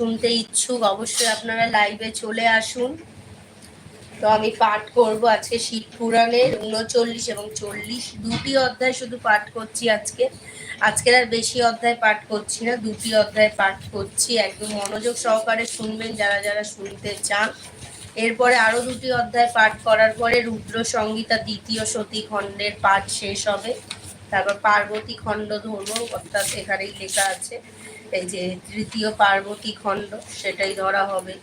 শুনতে ইচ্ছুক, অবশ্যই আপনারা লাইভে চলে আসুন। তো আমি পাঠ করব আজকে শিব পুরাণের উনচল্লিশ এবং চল্লিশ। দুটি অধ্যায় শুধু পাঠ করছি আজকে। আজকের আর বেশি অধ্যায় পাঠ করছি না, দুটি অধ্যায় পাঠ করছি। একদম মনোযোগ সহকারে শুনবেন, যারা যারা শুনতে চান। এরপরে আরও দুটি অধ্যায় পাঠ করার পরে রুদ্র সংগীতা দ্বিতীয় সতী খণ্ডের পাঠ শেষ হবে। তারপর পার্বতী খণ্ড ধরবো অর্থাৎ এখানেই লেখা আছে। এই যে তৃতীয় পার্বতী খণ্ড, সেটাই ধরা হবে।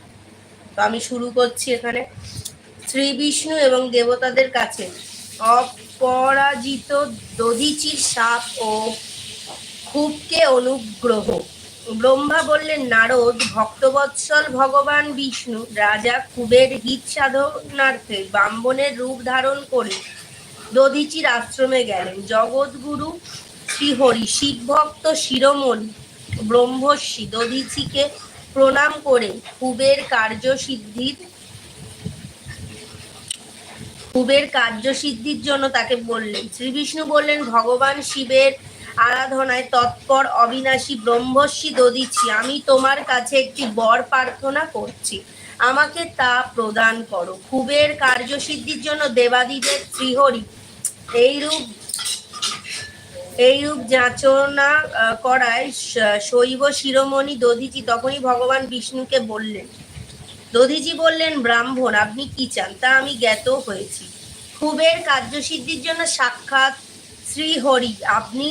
তো আমি শুরু করছি এখানে। শ্রী বিষ্ণু এবং দেবতাদের কাছে অপরাজিত দধিচির সাপ ও খুবকে অনুগ্রহ। ব্রহ্মা বললেন, নারদ, ভক্তবৎসল ভগবান বিষ্ণু, রাজা কুবের হিত সাধনার্থে বাম্বনের রূপ ধারণ করে দধিচির আশ্রমে গেলেন। জগৎগুরু শ্রীহরি, শিবভক্ত শিরোমণি ব্রহ্মর্ষি দধিচিকে প্রণাম করে কুবের কার্যসিদ্ধির কুবের কার্যসিদ্ধির জন্য তাকে বললেন। শ্রী বিষ্ণু বললেন, ভগবান শিবের আরাধনায় তৎপর অবিনাশী ব্রহ্মর্ষি দদিছি আমি তোমার কাছে একটি বর প্রার্থনা করছি। আমাকে তা প্রদান করো। কুবের কার্যসিদ্ধির জন্য দেবাদিদেব শ্রীহরি, এইরূপ এইরূপ যাচনা করায় শৈব শিরোমণি দধিজি তখনই ভগবান বিষ্ণুকে বললেন, দধিজি বললেন, ব্রাহ্মণ, আপনি কি চান? তা আমি জ্ঞাত হয়েছি। খুবের কার্যসিদ্ধির জন্য সাক্ষাৎ শ্রীহরি, আপনি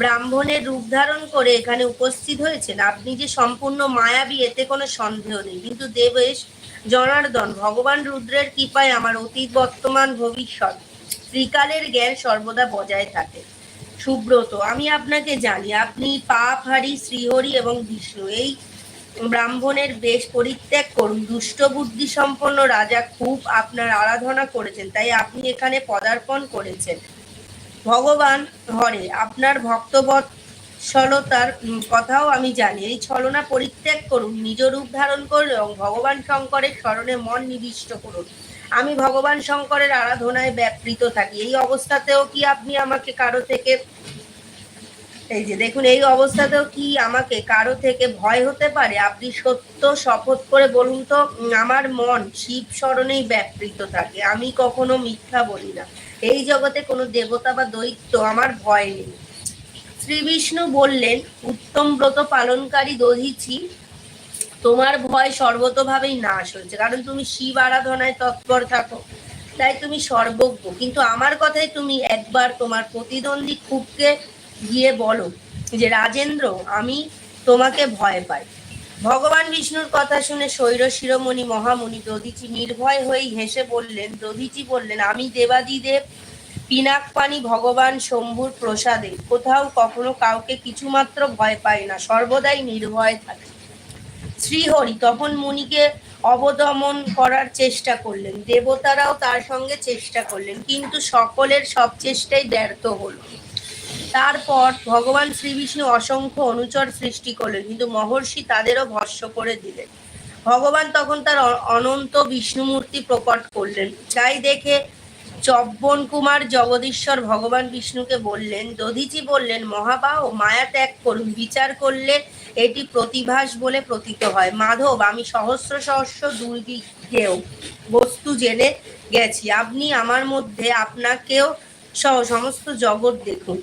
ব্রাহ্মণের রূপ ধারণ করে এখানে উপস্থিত হয়েছেন। আপনি যে সম্পূর্ণ মায়াবী, এতে কোনো সন্দেহ নেই। কিন্তু দেবেশ জনার্দন, ভগবান রুদ্রের কৃপায় আমার অতীত বর্তমান ভবিষ্যৎ, ত্রিকালের জ্ঞান সর্বদা বজায় থাকে। সুব্রত আমি আপনাকে জানি আপনি পাপ হারি শ্রীহরি এবং বিষ্ণু। এই ব্রাহ্মণের বেশ পরিত্যাগ করুন। দুষ্ট বুদ্ধি সম্পন্ন রাজা খুব আপনার আরাধনা করেছেন তাই আপনি এখানে পদার্পণ করেছেন। ভগবান হরে আপনার ভক্তবৎসলতার উম, কথাও আমি জানি। এই ছলনা পরিত্যাগ করুন নিজ রূপ ধারণ করুন এবং ভগবান শঙ্করের স্মরণে মন নিবিষ্ট করুন। আমি ভগবান শঙ্করের আরাধনায় ব্যাপৃত থাকি। এই অবস্থাতেও কি আপনি আমাকে কারও থেকে এই যে দেখুন, এই অবস্থাতেও কি আমাকে কারও থেকে ভয় হতে পারে? আপনি সত্য শপথ করে বলুন তো আমার মন শিব স্মরণেই ব্যাপৃত থাকে। আমি কখনো মিথ্যা বলি না। এই জগতে কোনো দেবতা বা দৈত্য আমার ভয় নেই। শ্রী বিষ্ণু বললেন, উত্তম ব্রত পালনকারী দধিছি তোমার ভয় সর্বতভাবেই নাশ হয়েছে। কারণ তুমি শিব আরাধনায় তৎপর থাকো, তাই তুমি সর্বজ্ঞ। কিন্তু আমার কথাই তুমি একবার তোমার প্রতিদ্বন্দ্বী খুবকে গিয়ে বলো যে, রাজেন্দ্র, আমি তোমাকে ভয় পাই। ভগবান বিষ্ণুর কথা শুনে শৈর শিরোমণি মহামুনি দধিচি নির্ভয় হয়েই হেসে বললেন, দধিচি বললেন, আমি দেবাদিদেব পিনাক পানি ভগবান শম্ভুর প্রসাদে। কোথাও কখনো কাউকে কিছুমাত্র ভয় পাই না, সর্বদাই নির্ভয় থাকে। শ্রীহরি তখন মুনিকে অবদমন করার চেষ্টা করলেন, দেবতারাও তার সঙ্গে চেষ্টা করলেন, কিন্তু সকলের সব চেষ্টাই ব্যর্থ হল। তারপর ভগবান শ্রী বিষ্ণু অসংখ্য অনুচর সৃষ্টি করলেন, কিন্তু মহর্ষি তাদেরও ভস্য করে দিলেন। ভগবান তখন তার অনন্ত বিষ্ণুমূর্তি প্রকট করলেন। তাই দেখে চব্বন কুমার জগদীশ্বর ভগবান বিষ্ণুকে বললেন, দধিচি বললেন, মহাবাহ, মায়া ত্যাগ করুন, বিচার করলে এটি প্রতিভাস বলে প্রতীত হয়। মাধব, আমি সহস্র সহস্র দুর্গেও বস্তু জেনে গেছি। আপনি আমার মধ্যে আপনাকেও সহ সমস্ত জগৎ দেখুন।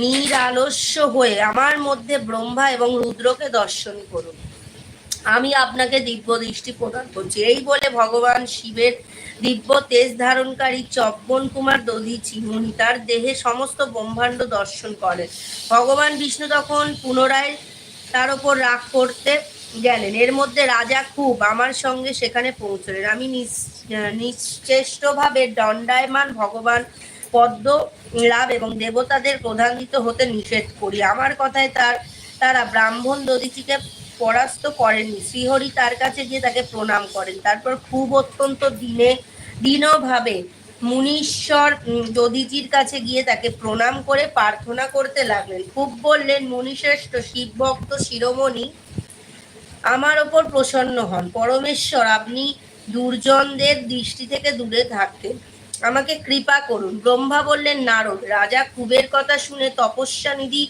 নিরালস্য হয়ে আমার মধ্যে ব্রহ্মা এবং রুদ্রকে দর্শন করুন। আমি আপনাকে দিব্য দৃষ্টি প্রদান করছি। এই বলে ভগবান শিবের দিব্য তেজ ধারণকারী চব্বন কুমার দধিচি মুনি তার দেহে সমস্ত ব্রহ্মাণ্ড দর্শন করেন। ভগবান বিষ্ণু তখন পুনরায় তার উপর রাগ করতে গেলেন। এর মধ্যে রাজা খুব আমার সঙ্গে সেখানে পৌঁছলেন। আমি নিশ্চেষ্টভাবে দণ্ডায়মান ভগবান পদ্ম লাভ এবং দেবতাদের প্রধানিত হতে নিষেধ করি। আমার কথায় তার, তারা ব্রাহ্মণ দদিচিকে পরাস্ত করেননি। শ্রীহরি তার কাছে গিয়ে তাকে প্রণাম করেন। তারপর খুব অত্যন্ত দিনে দীনভাবে মুনীশ্বর দধিজির কাছে গিয়ে তাকে প্রণাম করে প্রার্থনা করতে লাগলেন। খুব বললেন, মুনিশ্রেষ্ঠ শিবভক্ত শিরোমণি, আমার ওপর প্রসন্ন হন। পরমেশ্বর, আপনি দুর্জনদের দৃষ্টি থেকে দূরে থাকতেন আমাকে কৃপা করুন। ব্রহ্মা বললেন, নারদ, রাজা কুবের কথা শুনে তপস্যা নিধি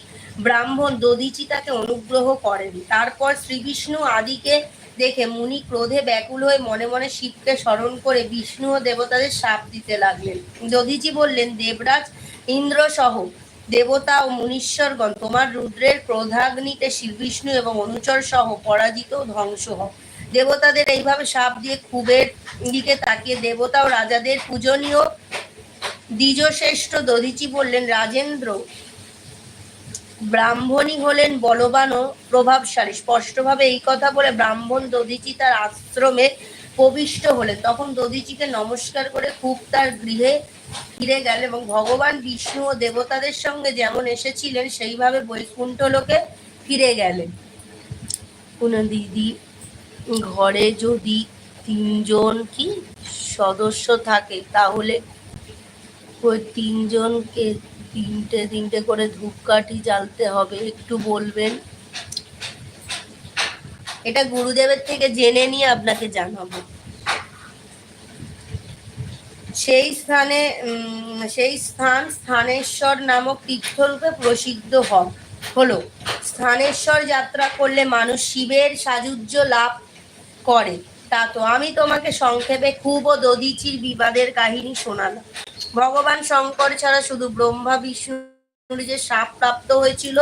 ব্রাহ্মণ দধিচি তাকে অনুগ্রহ করেন। তারপর শ্রীবিষ্ণু আদিকে দেখে মুনি ক্রোধে ব্যাকুল হয়ে মনে মনে শিবকে স্মরণ করে বিষ্ণু ও দেবতাদের শাপ দিতে লাগলেন। দধিচি বললেন, দেবরাজ ইন্দ্র সহ দেবতা ও মুনীশ্বরগণ, তোমার রুদ্রের ক্রোধাগ্নিতে শ্রীবিষ্ণু এবং অনুচর সহ পরাজিত ধ্বংস হও। দেবতাদের এইভাবে সাপ দিয়ে খুবের দিকে তাকিয়ে দেবতা ও রাজাদের পূজনীয় দ্বিজশ্রেষ্ঠ দধিচি বললেন, রাজেন্দ্র ব্রাহ্মণী হলেন বলবান ও প্রভাবশালী। স্পষ্টভাবে এই কথা বলে ব্রাহ্মণ দধিচি তার আশ্রমে প্রবিষ্ট হলেন। তখন দধিচিকে নমস্কার করে খুব তার গৃহে ফিরে গেল এবং ভগবান বিষ্ণু ও দেবতাদের সঙ্গে যেমন এসেছিলেন, সেইভাবে বৈকুণ্ঠ লোকে ফিরে গেলেন। কোন দিদি ঘরে যদি তিনজন কি সদস্য থাকে, তাহলে ওই তিনজনকে তিনটে তিনটে করে ধূপকাঠি জ্বালতে হবে, একটু বলবেন। এটা গুরুদেবের থেকে জেনে নিয়ে আপনাকে জানাব। সেই স্থানে সেই স্থান স্থানেশ্বর নামক তীর্থরূপে প্রসিদ্ধ হন। হলো, স্থানেশ্বর যাত্রা করলে মানুষ শিবের সাযুজ্য লাভ করে। তা তো আমি তোমাকে সংক্ষেপে খুব ও দদিচির বিবাদের কাহিনী শোনালাম। ভগবান শঙ্কর ছাড়া শুধু ব্রহ্মা বিষ্ণুর যে সাপ প্রাপ্ত হয়েছিল,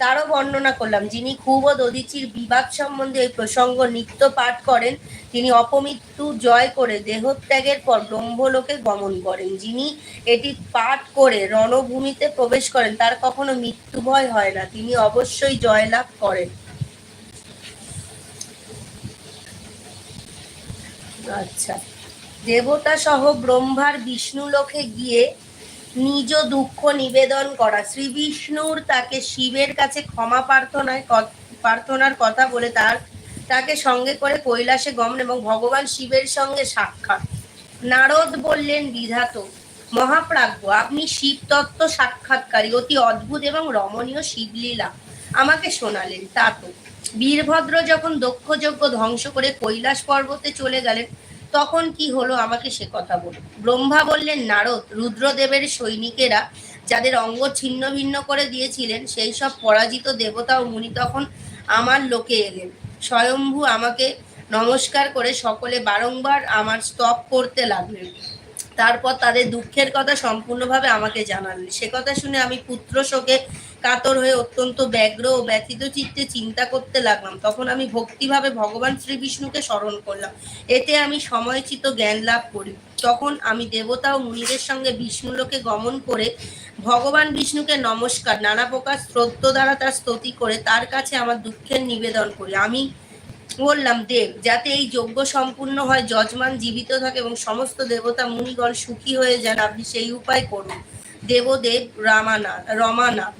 তারও বর্ণনা করলাম। যিনি খুব ও দদিচির বিবাদ সম্বন্ধে এই প্রসঙ্গ নিত্য পাঠ করেন, তিনি অপমৃত্যু জয় করে দেহত্যাগের পর ব্রহ্মলোকে গমন করেন। যিনি এটি পাঠ করে রণভূমিতে প্রবেশ করেন, তার কখনো মৃত্যু ভয় হয় না, তিনি অবশ্যই জয়লাভ করেন। আচ্ছা। দেবতা সহ ব্রহ্মার বিষ্ণু লোকে গিয়ে নিজ দুঃখ নিবেদন করা। শ্রী বিষ্ণুর তাকে শিবের কাছে ক্ষমা প্রার্থনায় প্রার্থনার কথা বলে তার, তাকে সঙ্গে করে কৈলাসে গমন এবং ভগবান শিবের সঙ্গে সাক্ষাৎ। নারদ বললেন, বিধাত, মহাপ্রাজ্ঞ, আপনি শিব তত্ত্ব সাক্ষাৎকারী, অতি অদ্ভুত এবং রমণীয় শিবলীলা আমাকে শোনালেন। তা তো বীরভদ্র যখন দক্ষযজ্ঞ ধ্বংস করে কৈলাস পর্বতে চলে গেলেন তখন কি হলো আমাকে সে কথা বলুন। ব্রহ্মা বললেন, নারদ, রুদ্রদেবের সৈনিকেরা যাদের অঙ্গ ছিন্ন ভিন্ন করে দিয়েছিলেন, সেই সব পরাজিত দেবতা ও মুনি তখন আমার লোকে এলেন। স্বয়ম্ভু আমাকে নমস্কার করে সকলে বারংবার আমার স্তব করতে লাগলেন। তারপর তাদের দুঃখের কথা সম্পূর্ণভাবে আমাকে জানালেন। সে কথা শুনে আমি পুত্র শোকে কাতর হয়ে অত্যন্ত ব্যগ্র ও ব্যথিত চিত্তে চিন্তা করতে লাগলাম। তখন আমি ভক্তিভাবে ভগবান শ্রী বিষ্ণুকে স্মরণ করলাম। এতে আমি সময়চিত জ্ঞান লাভ করি। তখন আমি দেবতা ও মুনিদের সঙ্গে বিষ্ণুলোকে গমন করে ভগবান বিষ্ণুকে নমস্কার, নানা প্রকার শ্রদ্ধ দ্বারা তার স্তুতি করে তার কাছে আমার দুঃখের নিবেদন করি। আমি বললাম, দেব, যাতে এই যজ্ঞ সম্পূর্ণ হয়, যজমান জীবিত থাকে এবং সমস্ত দেবতা, মুনিগণ সুখী হয়ে যান, আপনি সেই উপায় করুন। দেবদেব রামানাথ রমানাথ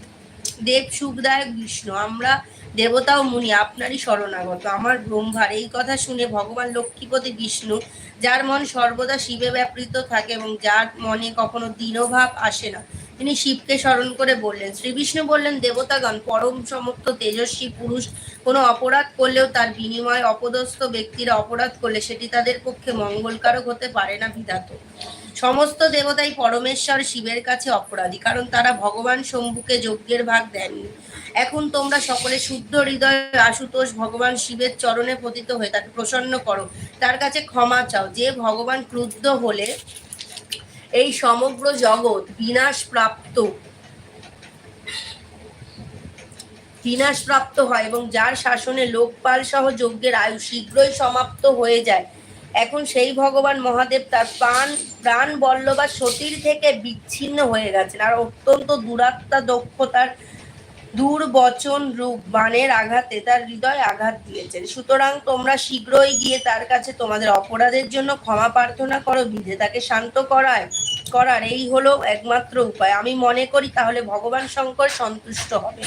দেব সুখদায়ক বিষ্ণু, আমরা দেবতা ও মুনি, আপনারই শরণাগত। আমার ব্রহ্মার এই কথা শুনে ভগবান লক্ষ্মীপতি বিষ্ণু, যার মন সর্বদা শিবে ব্যাপৃত থাকে এবং যার মনে কখনো দীনভাব আসে না, তিনি শিবকে স্মরণ করে বললেন, শ্রী বিষ্ণু বললেন, দেবতাগণ, পরম সমর্থ তেজস্বী পুরুষ কোনো অপরাধ করলেও তার বিনিময়ে অপদস্থ ব্যক্তিরা অপরাধ করলে সেটি তাদের পক্ষে মঙ্গলকারক হতে পারে না বিধাত। সমস্ত দেবতাই পরমেশ্বর শিবের কাছে অপরাধী, কারণ তারা ভগবান শম্ভুকে যজ্ঞের ভাগ দেননি। এখন তোমরা সকলে শুদ্ধ হৃদয় আশুতোষ ভগবান শিবের চরণে পতিত হয়ে তাকে প্রসন্ন করো। তার কাছে ক্ষমা চাও। যে ভগবান ক্রুদ্ধ হলে এই সমগ্র জগৎ বিনাশ প্রাপ্ত বিনাশ প্রাপ্ত হয় এবং যার শাসনে লোকপাল সহ যজ্ঞের আয়ু শীঘ্রই সমাপ্ত হয়ে যায়। এখন সেই ভগবান মহাদেব তার প্রাণ প্রাণ বল্লভা সতীর থেকে বিচ্ছিন্ন হয়ে গেছেন আর অত্যন্ত দুরাত্মা দক্ষতার দুর্বচন রূপ বাণের আঘাতে তার হৃদয় আঘাত দিয়েছেন। সুতরাং তোমরা শীঘ্রই গিয়ে তার কাছে তোমাদের অপরাধের জন্য ক্ষমা প্রার্থনা করো, বিধে তাকে শান্ত করায়, করার এই হলো একমাত্র উপায়। আমি মনে করি তাহলে ভগবান শঙ্কর সন্তুষ্ট হবে।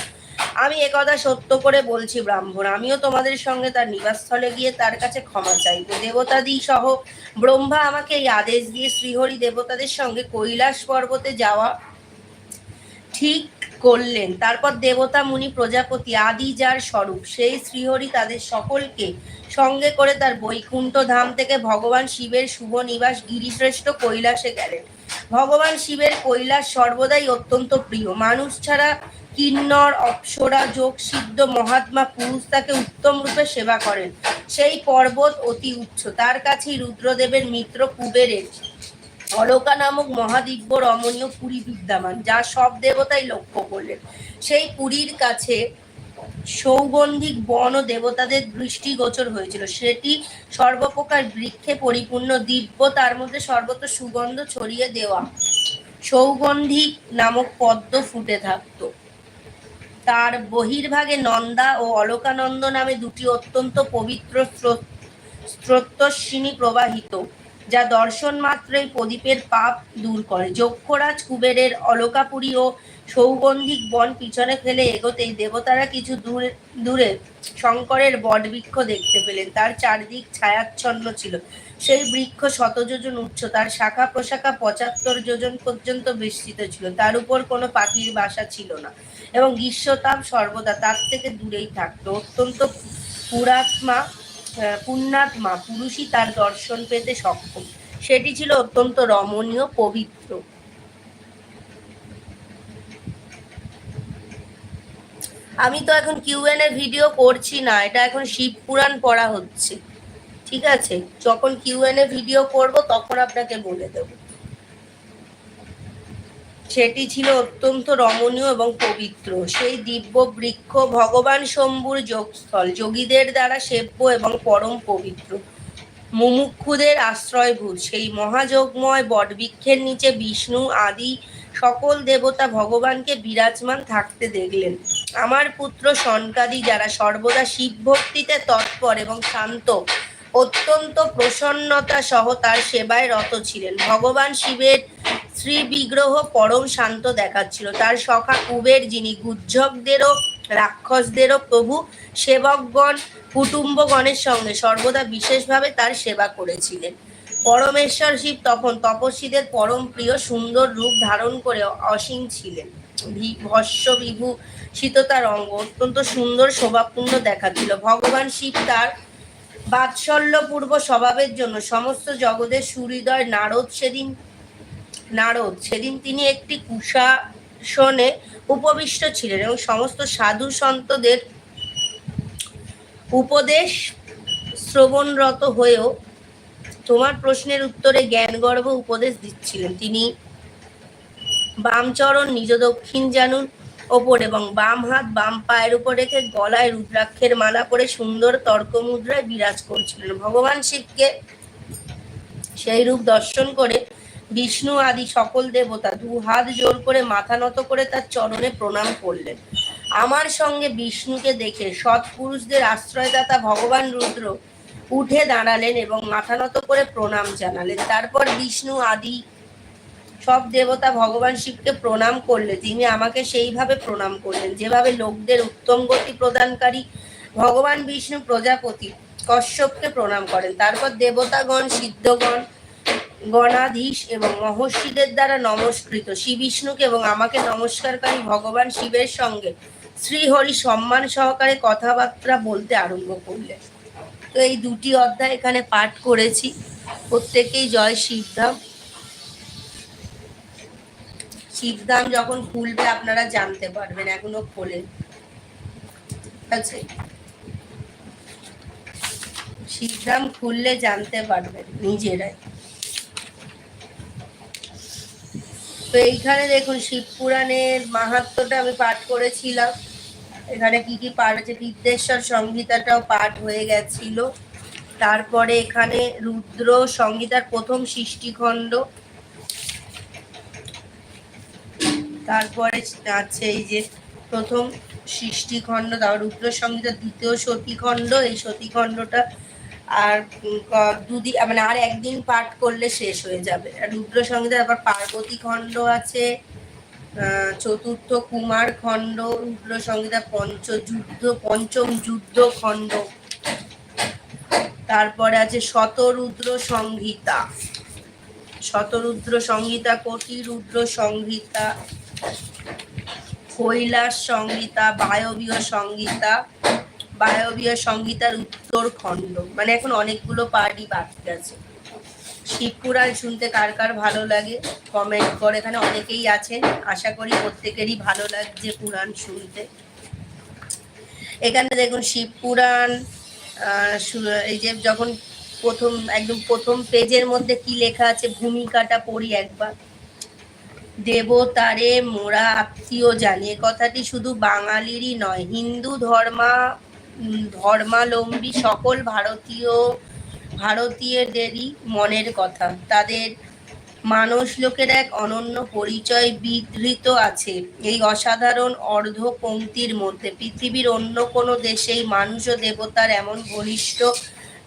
আমি একথা সত্য করে বলছি, ব্রাহ্মণ। আমিও তোমাদের সঙ্গে তার নিবাসস্থলে গিয়ে তার কাছে ক্ষমা চাইব। দেবতাদি সহ ব্রহ্মা আমাকে এই আদেশ দিয়ে শ্রীহরি দেবতাদের সঙ্গে কৈলাস পর্বতে যাওয়া ঠিক করলেন। তারপর দেবতা, মুনি, প্রজাপতি আদি যার স্বরূপ, সেই শ্রীহরি তাদের সকলকে সঙ্গে করে তার বৈকুণ্ঠ ধাম থেকে ভগবান শিবের শুভ নিবাস গিরিশ্রেষ্ঠ কৈলাসে গেলেন। ভগবান শিবের কৈলাস সর্বদাই অত্যন্ত প্রিয়। মানুষ ছাড়া কিন্নর, অপ্সরা যোগ সিদ্ধ মহাত্মা পুরুষ তাকে উত্তম রূপে সেবা করেন। সেই পর্বত অতি উচ্চ। তার কাছেই রুদ্রদেবের মিত্র কুবেরের। অলকা নামক মহাদিব্য রমণীয় পুরী বিদ্যমান, যা সব দেবতাই লক্ষ্য করলেন। সেই পুরীর কাছে সৌগন্ধিক বন ও দেবতাদের দৃষ্টিগোচর হয়েছিল। সেটি সর্বপ্রকার বৃক্ষে পরিপূর্ণ দিব্য, তার মধ্যে সর্বত্র সুগন্ধ ছড়িয়ে দেওয়া। সৌগন্ধিক নামক পদ্ম ফুটে থাকতো। তার বহির্ভাগে নন্দা ও অলকানন্দ নামে দুটি অত্যন্ত পবিত্র স্রোত স্রোতস্বিনী প্রবাহিত, যা দর্শন মাত্রই প্রদীপের পাপ দূর করে। যক্ষরাজ কুবেরের অলকাপুরী ও সৌগন্ধিক বন পিছনে ফেলে এগোতেই দেবতারা কিছু দূরে দূরে শঙ্করের বটবৃক্ষ দেখতে পেলেন। তার চারদিক ছায়াচ্ছন্ন ছিল। সেই বৃক্ষ শত যোজন উচ্চ, তার শাখা প্রশাখা পঁচাত্তর যোজন পর্যন্ত বিস্তৃত ছিল। তার উপর কোনো পাখির বাসা ছিল না। এবং গ্রীষ্মতাপ সর্বদা তার থেকে দূরেই থাকতো। অত্যন্ত পুরাত্মা পুণ্যাত্মা, পুরুষই তার দর্শন পেতে সক্ষম। সেটি ছিল অত্যন্ত রমণীয়, পবিত্র। আমি তো এখন কিউএন ভিডিও করছি না, এটা এখন শিব পুরাণ পড়া হচ্ছে। ঠিক আছে? যখন কিউএন এ ভিডিও করব, তখন আপনাকে বলে দেব। সেটি ছিল অত্যন্ত রমণীয় এবং পবিত্র। সেই দিব্য বৃক্ষ ভগবান শম্ভুর যোগস্থল, যোগীদের দ্বারা সেব্য এবং পরম পবিত্র। মুমুক্ষুদের আশ্রয়ভূত, সেই মহাযোগময় বটবৃক্ষের নিচে বিষ্ণু আদি সকল দেবতা ভগবানকে বিরাজমান থাকতে দেখলেন। আমার পুত্র সনকাদি যারা সর্বদা শিব ভক্তিতে তৎপর এবং শান্ত, অত্যন্ত প্রসন্নতা সহ তার সেবায় রত ছিলেন। ভগবান শিবের শ্রী বিগ্রহ পরম শান্ত দেখাচ্ছিল। তার সখা কুবের, যিনি গুজ্জকদেরও রাক্ষসদেরও প্রভু, সেবকগণ, কুটুম্বগণের সঙ্গে সর্বদা বিশেষভাবে তার সেবা করেছিলেন। পরমেশ্বর শিব তখন তপস্বীদের পরম প্রিয় সুন্দর রূপ ধারণ করে অসীম ছিলেন। ভস্য বিভূষিত শীততার অঙ্গ, অত্যন্ত সুন্দর শোভাপূর্ণ দেখাচ্ছিল। ভগবান শিব তার বাৎসল্যপূর্ব স্বভাবের জন্য সমস্ত জগতের সুহৃদয় নারদ সেদিন নারদ। সেদিন তিনি একটি কুশাসনে উপবিষ্ট ছিলেন এবং সমস্ত সাধু সন্তদের উপদেশ শ্রবণরত হয়েও তোমার প্রশ্নের উত্তরে জ্ঞানগর্ভ উপদেশ দিচ্ছিলেন। তিনি বাম চরণ নিজ দক্ষিণ জানুন ওপর এবং বাম হাত বাম পায়ের উপর রেখে গলায় রুদ্রাক্ষের মালা পরে সুন্দর তর্ক মুদ্রায় বিরাজ করছিলেন। ভগবান শিবকে সেই রূপ দর্শন করে বিষ্ণু আদি সকল দেবতা দু হাত জোর করে মাথা নত করে তার চরণে প্রণাম করলেন। আমার সঙ্গে বিষ্ণুকে দেখে সৎপুরুষদের আশ্রয়দাতা ভগবান রুদ্র উঠে দাঁড়ালেন এবং মাথা নত করে প্রণাম জানালেন। তারপর বিষ্ণু আদি সব দেবতা ভগবান শিবকে প্রণাম করলে। তিনি আমাকে সেইভাবে প্রণাম করলেন, যেভাবে লোকদের উত্তম গতি প্রদানকারী ভগবান বিষ্ণু প্রজাপতি কশ্যপকে প্রণাম করেন। তারপর দেবতাগণ, সিদ্ধগণ গণাধীশ এবং মহর্ষিদের দ্বারা নমস্কৃত। শ্রী বিষ্ণুকে এবং আমাকে নমস্কারকারী ভগবান শিবের সঙ্গে শ্রীহরি সম্মান সহকারে কথাবার্তা বলতে আরম্ভ করলেন। তো এই দুটি অধ্যায় এখানে পাঠ করেছি। প্রত্যেকেই জয় শিবধাম। শিবধাম যখন খুলবে আপনারা জানতে পারবেন, এখনও খোলেন। আছে শিবধাম খুললে জানতে পারবেন নিজেরাই। তো এইখানে দেখুন, শিব পুরাণের মাহাত্ম্যটা আমি পাঠ করেছিলাম। এখানে কি কি পাঠ আছে বিদ্যেশ্বর সংহিতাটাও পাঠ হয়ে গেছিল। তারপরে এখানে রুদ্র সংহিতার প্রথম সৃষ্টিখণ্ড। তারপরে আছে এই যে প্রথম সৃষ্টিখণ্ড, তারপর রুদ্র সংহিতার দ্বিতীয় সতীখণ্ড। এই সতীখণ্ডটা আর দুদিন মানে আর একদিন পাঠ করলে শেষ হয়ে যাবে। রুদ্র সংহিতার আবার পার্বতী খণ্ড আছে চতুর্থ কুমার খণ্ড রুদ্র সংহিতা পঞ্চযুদ্ধ, পঞ্চম যুদ্ধ খণ্ড। তারপরে আছে শতরুদ্র সংহিতা শতরুদ্র সংহিতা কোটি রুদ্র সংহিতা কৈলাস সংহিতা বায়বীয় সংহিতা বায়বীয় সংহিতার উত্তর খণ্ড মানে এখন অনেকগুলো পার্টই বাকি আছে। শিব পুরাণ শুনতে কার কার ভালো লাগে? কমেন্ট করে। এখানে অনেকেই আছেন। আশা করি প্রত্যেকেরই ভালো লাগছে পুরাণ শুনতে। এখানে দেখুন শিব পুরাণ আহ, শু- এই যে যখন প্রথম একদম প্রথম পেজের মধ্যে কি লেখা আছে? ভূমিকাটা পড়ি একবার। দেবতারে মোরা আত্মীয় জানি। কথাটি শুধু বাঙালিরই নয় হিন্দু ধর্মা উম, ধর্মাবলম্বী সকল ভারতীয় ভারতীয়দেরই মনের কথা। তাদের মানুষ লোকের এক অনন্য পরিচয় বিধৃত আছে। এই অসাধারণ অর্ধ পংক্তির মধ্যে পৃথিবীর অন্য কোনো দেশেই মানুষ ও দেবতার এমন ঘনিষ্ঠ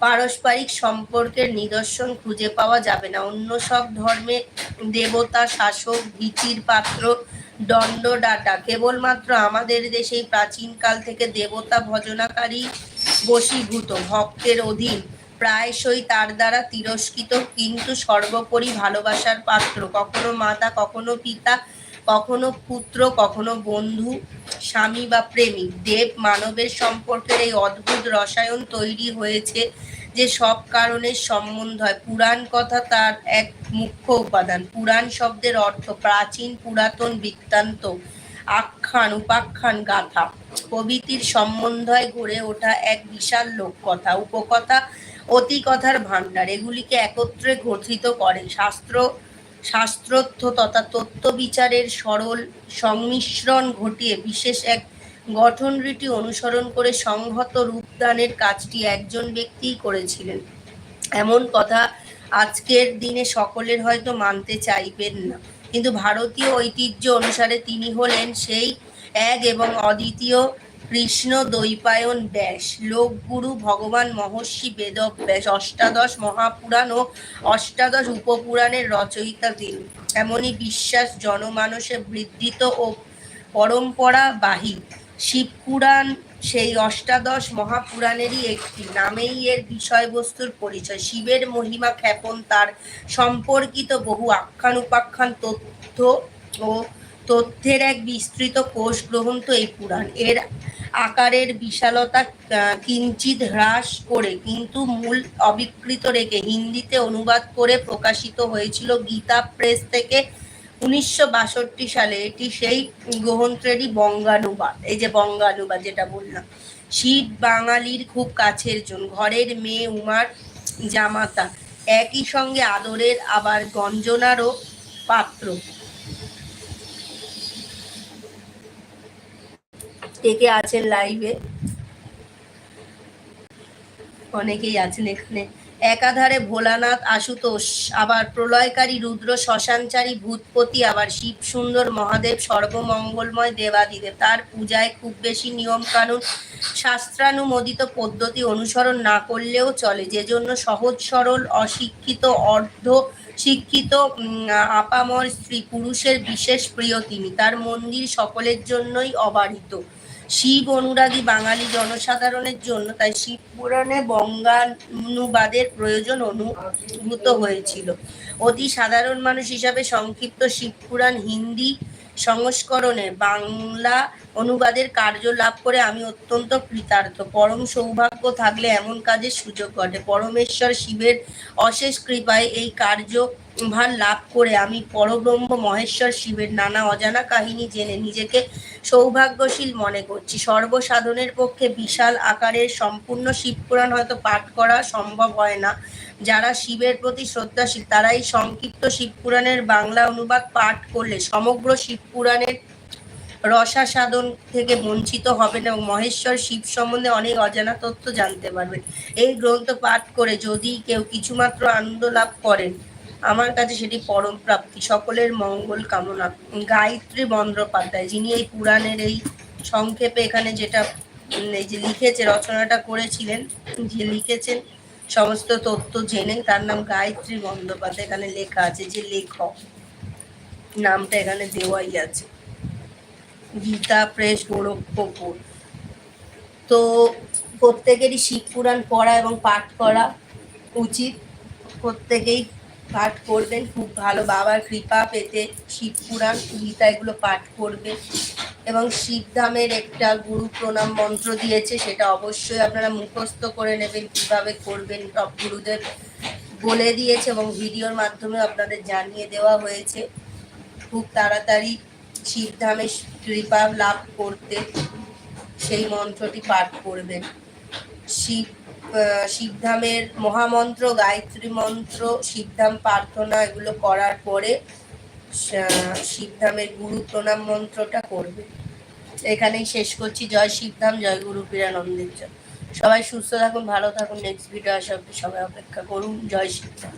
পারস্পরিক সম্পর্কের নিদর্শন খুঁজে পাওয়া যাবে না। অন্য সব ধর্মে দেবতা শাসক ভীতির পাত্র দণ্ডদাতা। কেবলমাত্র আমাদের দেশেই প্রাচীনকাল থেকে দেবতা ভজনাকারী বশীভূত, ভক্তের অধীন, প্রায়শই তার দ্বারা তিরস্কৃত, কিন্তু সর্বোপরি ভালোবাসার পাত্র। কখনো মাতা, কখনো পিতা, কখনো পুত্র, কখনো বন্ধু, স্বামী বা প্রেমিক। দেব মানবের সম্পর্কের এই অদ্ভুত রসায়ন তৈরি হয়েছে যে সব কারণের সম্বন্ধ হয়। পুরাণ কথা তার এক মুখ্য উপাদান। পুরাণ শব্দের অর্থ প্রাচীন, পুরাতন, বৃত্তান্ত, আখ্যান, উপাখ্যান, গাথা। প্রভৃতির সম্বন্ধয় গড়ে ওঠা এক বিশাল লোককথা, উপকথা, অতিকথার ভাণ্ডার। এগুলিকে একত্রে গঠিত করে শাস্ত্র শাস্ত্রোক্ত তথা তত্ত্ব বিচারের সরল সংমিশ্রণ ঘটিয়ে বিশেষ এক গঠন রীতি অনুসরণ করে সংহত রূপদানের কাজটি একজন ব্যক্তিই করেছিলেন। এমন কথা আজকের দিনে সকলের হয়তো মানতে চাইবেন না। কিন্তু ভারতীয় ঐতিহ্য অনুসারে তিনি হলেন সেই এক এবং অদ্বিতীয় কৃষ্ণ দ্বৈপায়ন ব্যাস। লোকগুরু ভগবান মহর্ষি বেদব্যাস অষ্টাদশ মহাপুরাণ ও অষ্টাদশ উপপুরাণের রচয়িতা তিনি। এমনই বিশ্বাস জনমানসে বৃদ্ধিত ও পরম্পরা বাহী শিবপুরাণ, সেই অষ্টাদশ মহাপুরাণেরই একটি। নামেই এর বিষয়বস্তুর পরিচয়। শিবের মহিমা খ্যাপন তার সম্পর্কিত বহু আখ্যান, উপাখ্যান, তথ্য ও তথ্যের এক বিস্তৃত কোষ গ্রন্থ এই পুরাণ। এর আকারের বিশালতা কিঞ্চিত হ্রাস করে, কিন্তু মূল অবিকৃত রেখে হিন্দিতে অনুবাদ করে প্রকাশিত হয়েছিল গীতা প্রেস থেকে উনিশশো বাষট্টি সালে এটি সেই গ্রন্থেরই বঙ্গানুবাদ, এই যে বঙ্গানুবাদ যেটা বললাম। শীত বাঙালির খুব কাছের জন, ঘরের মেয়ে উমার জামাতা, একই সঙ্গে আদরের আবার গঞ্জনারও পাত্র। কে কে আছেন লাইভে অনেকেই আছেন এখানে। একাধারে ভোলানাথ, আশুতোষ, আবার প্রলয়কারী রুদ্র শ্মশানচারী ভূতপতি, আবার শিব সুন্দর, মহাদেব সর্বমঙ্গলময় দেবাদিদেব। তার পূজায় খুব বেশি নিয়মকানুন, শাস্ত্রানুমোদিত পদ্ধতি অনুসরণ না করলেও চলে। যে জন্য সহজ, সরল, অশিক্ষিত, অর্ধ শিক্ষিত আপামর স্ত্রী পুরুষের বিশেষ প্রিয় তিনি। তার মন্দির সকলের জন্যই অবারিত। শিব অনুরাগী বাঙালি জনসাধারণের জন্য, তাই শিব পুরাণে বঙ্গানুবাদের প্রয়োজন অনুভূত হয়েছিল। অতি সাধারণ মানুষ হিসাবে সংক্ষিপ্ত শিব পুরাণ হিন্দি সংস্করণে বাংলা অনুবাদের কার্য লাভ করে আমি অত্যন্ত কৃতার্থ। পরম সৌভাগ্য থাকলে এমন কাজের সুযোগ ঘটে। পরমেশ্বর শিবের অশেষ কৃপায় এই কার্য ভার লাভ করে আমি পরব্রহ্ম মহেশ্বর শিবের নানা অজানা কাহিনী জেনে নিজেকে সৌভাগ্যশীল মনে করছি। সর্বসাধনের পক্ষে বিশাল আকারের সম্পূর্ণ শিবপুরাণ হয়তো পাঠ করা সম্ভব হয় না। যারা শিবের প্রতি শ্রদ্ধাশীল, তারাই সংক্ষিপ্ত শিবপুরাণের বাংলা অনুবাদ পাঠ করলে সমগ্র শিবপুরাণের রসা সাধন থেকে বঞ্চিত হবেন এবং মহেশ্বর শিব সম্বন্ধে অনেক অজানা তথ্য জানতে পারবেন। এই গ্রন্থ পাঠ করে যদি কেউ কিছুমাত্র আনন্দ লাভ করেন আমার কাছে সেটি পরম প্রাপ্তি। সকলের মঙ্গল কামনা। গায়ত্রী বন্দ্যোপাধ্যায়, যিনি এই পুরাণের এই সংক্ষেপে এখানে যেটা এই যে লিখেছে, রচনাটা করেছিলেন, যে লিখেছেন, সমস্ত তথ্য জেনে তার নাম গায়ত্রী বন্দ্যোপাধ্যায়। এখানে লেখা আছে যে লেখক, নামটা এখানে দেওয়াই আছে। গীতা প্রেস গোরক্ষপুর তো প্রত্যেকেরই শিব পুরাণ পড়া এবং পাঠ করা উচিত। প্রত্যেকেই পাঠ করবেন খুব ভালো বাবার কৃপা পেতে শিব পুরাণ গীতা এগুলো পাঠ করবে। এবং শিবধামের একটা গুরু প্রণাম মন্ত্র দিয়েছে, সেটা অবশ্যই আপনারা মুখস্থ করে নেবেন, কীভাবে করবেন, সব গুরুদের বলে দিয়েছে এবং ভিডিওর মাধ্যমে আপনাদের জানিয়ে দেওয়া হয়েছে। খুব তাড়াতাড়ি শিবধামে কৃপা লাভ করতে সেই মন্ত্রটি পাঠ করবেন। শিব শিবধামের মহামন্ত্র, গায়ত্রী মন্ত্র শিবধাম প্রার্থনা এগুলো করার পরে শিবধামের গুরু প্রণাম মন্ত্রটা করবে। এখানেই শেষ করছি। জয় শিবধাম জয় গুরু পীরানন্দের জয়। সবাই সুস্থ থাকুন, ভালো থাকুন। নেক্সট ভিডিও আসা সবাই অপেক্ষা করুন। জয় শিবধাম